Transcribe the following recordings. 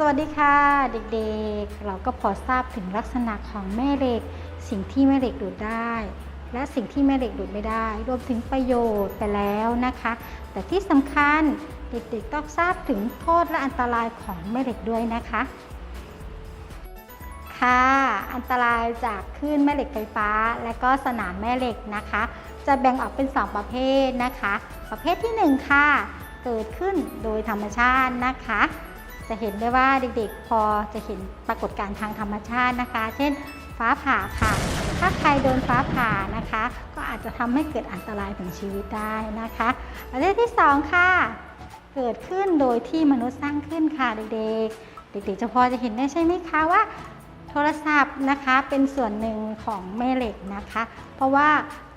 สวัสดีค่ะเด็กๆ เราก็พอทราบถึงลักษณะของแม่เหล็ก สิ่งที่แม่เหล็กดูดได้ และสิ่งที่แม่เหล็กดูดไม่ได้ รวมถึงประโยชน์ไปแล้วนะคะ แต่ที่สำคัญเด็กๆต้องทราบถึงโทษและอันตรายของแม่เหล็กด้วยนะคะ ค่ะ อันตรายจากคลื่นแม่เหล็กไฟฟ้า และก็สนามแม่เหล็กนะคะ จะแบ่งออกเป็น 2 ประเภทนะคะ ประเภทที่ 1 ค่ะ เกิดขึ้นโดยธรรมชาตินะคะ จะเห็นได้ว่าเด็กๆ พอจะเห็นปรากฏการณ์ทางธรรมชาตินะคะ เช่น ฟ้าผ่าค่ะ ถ้าใครโดนฟ้าผ่านะคะ ก็อาจจะทำให้เกิดอันตรายถึงชีวิตได้นะคะประเภทที่ 2 ค่ะ เกิดขึ้นโดยที่มนุษย์สร้างขึ้นค่ะเด็กๆ เด็กๆจะพอจะเห็นได้ใช่ไหมคะว่าโทรศัพท์นะคะเป็นส่วนหนึ่งของแม่เหล็กนะคะ เพราะว่า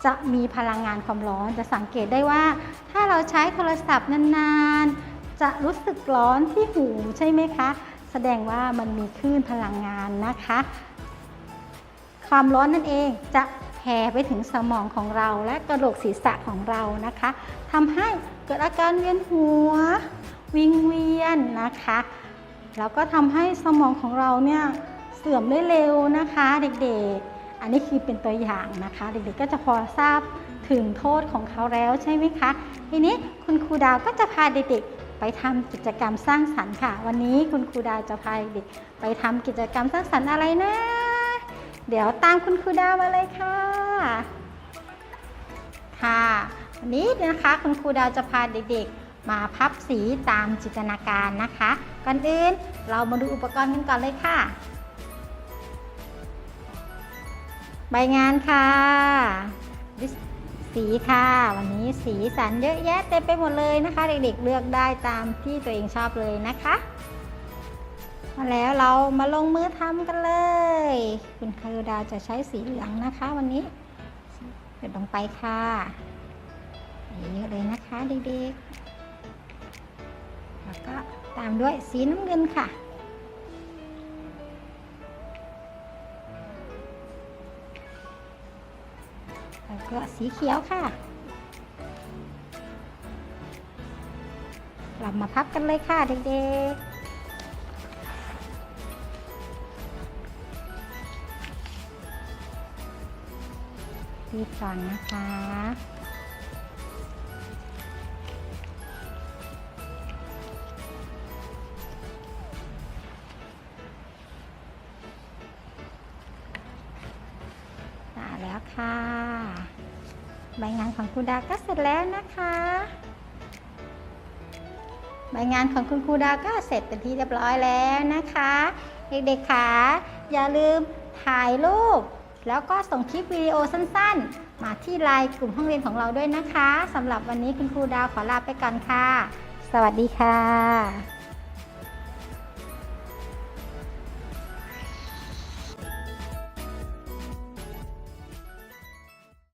จะมีพลังงานความร้อนจะสังเกตได้ว่า ถ้าเราใช้โทรศัพท์นานๆ จะรู้สึกร้อนที่หูใช่ไหมคะ แสดงว่ามันมีคลื่นพลังงานนะคะ ความร้อนนั่นเองจะแผ่ไปถึงสมองของเราและกระโหลกศีรษะของเรานะคะทำให้เกิดอาการเวียนหัว วิงเวียนนะคะ แล้วก็ทำให้สมองของเราเนี่ยเสื่อมได้เร็วนะคะเด็กๆ อันนี้คือเป็นตัวอย่างนะคะ เด็กๆก็จะพอทราบถึงโทษของเขาแล้วใช่ไหมคะ ทีนี้คุณครูดาวก็จะพาเด็กๆ ไปทำกิจกรรมสร้างสรรค์ค่ะ วันนี้คุณครูดาวจะพาเด็กไปทำกิจกรรมสร้างสรรค์อะไรนะ เดี๋ยวตามคุณครูดาวมาเลยค่ะ ค่ะวันนี้นะคะคุณครูดาวจะพาเด็กๆ มาพับสีตามจินตนาการนะคะ ก่อนอื่นเรามาดูอุปกรณ์กันก่อนเลยค่ะ ใบงานค่ะ สีค่ะ วันนี้สีสันเยอะแยะเต็มไปหมดเลยนะคะ เด็กๆเลือกได้ตามที่ตัวเองชอบเลยนะคะมาแล้วเรามาลงมือทำกันเลย คุณคารุดาจะใช้สีเหลืองนะคะ วันนี้เดี๋ยวลงไปค่ะเยอะเลยนะคะเด็กๆแล้วก็ตามด้วยสีน้ำเงินค่ะ แล้วก็สีเขียวค่ะ เรามาพับกันเลยค่ะเด็กๆรีบก่อนนะคะ แล้วค่ะ ใบงานของคุณดาก็เสร็จแล้วนะคะ ใบงานของคุณครูดาก็เสร็จเป็นที่เรียบร้อยแล้วนะคะ เด็กๆค่ะอย่าลืมถ่ายรูป แล้วก็ส่งคลิปวิดีโอสั้นๆ มาที่ไลน์กลุ่มห้องเรียนของเราด้วยนะคะสำหรับวันนี้คุณครูดาวขอลาไปก่อนค่ะ สวัสดีค่ะ